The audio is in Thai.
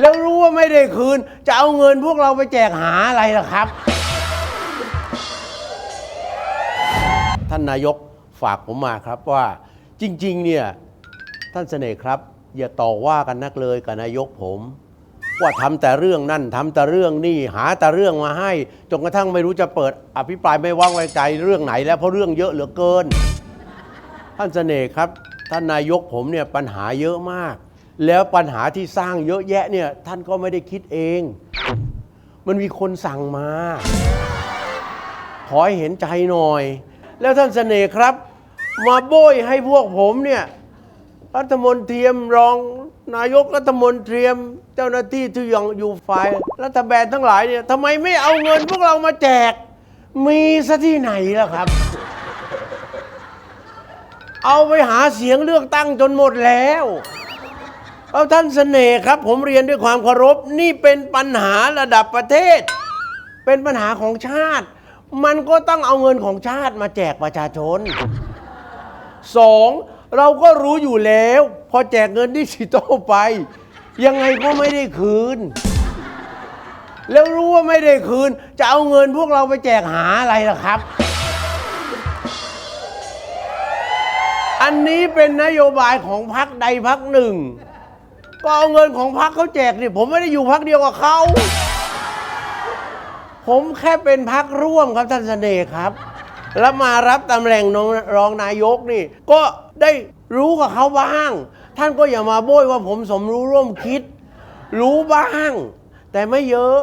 แล้วรู้ว่าไม่ได้คืน จะเอาเงินพวกเราไปแจกหาอะไรล่ะครับ ท่านนายกฝากผมมาครับว่าจริง ๆ เนี่ย ท่านเสน่ห์ครับ อย่าต่อว่ากันนักเลยกับนายกผม ว่าทำแต่เรื่องนั่นทำแต่เรื่องนี่หาแต่เรื่องมาให้จนกระทั่งไม่รู้จะเปิด อภิปรายไม่ว่างไว้ใจเรื่องไหนแล้วเพราะเรื่องเยอะเหลือเกิน ท่านเสน่ห์ครับ ท่านนายกผมเนี่ยปัญหาเยอะมาก แล้วปัญหาที่สร้างเยอะแยะเนี่ยท่านก็ไม่ได้คิดเอง มันมีคนสั่งมา ขอให้เห็นใจหน่อย แล้วท่านเสน่ห์ครับ มาโบยให้พวกผมเนี่ยรัฐมนตรีรองนายกรัฐมนตรีเจ้าหน้าที่ที่ยังอยู่ฝ่ายรัฐบาลทั้งหลายเนี่ยทำไมไม่เอาเงินพวกเรามาแจก มีซะที่ไหนล่ะครับ เอาไปหาเสียงเลือกตั้งจนหมดแล้ว เอาท่านเสน่ห์ครับ ผมเรียนด้วยความเคารพ นี่เป็นปัญหาระดับประเทศ เป็นปัญหาของชาติ มันก็ต้องเอาเงินของชาติมาแจกประชาชนสองเราก็รู้อยู่แล้ว พอแจกเงินดิจิตอลไป ยังไงก็ไม่ได้คืน แล้วรู้ว่าไม่ได้คืน จะเอาเงินพวกเราไปแจกหาอะไรล่ะครับ อันนี้เป็นนโยบายของพรรคใดพรรคหนึ่ง ก็เอาเงินของพักเขาแจกนี่ผมไม่ได้อยู่พักเดียวกับเขาผมแค่เป็นพักร่วมครับท่านเสน่ห์ครับ แล้วมารับตำแหน่งรองนายกนี่ ก็ได้รู้กับเขาบ้าง ท่านก็อย่ามาโบยว่าผมสมรู้ร่วมคิด รู้บ้าง แต่ไม่เยอะ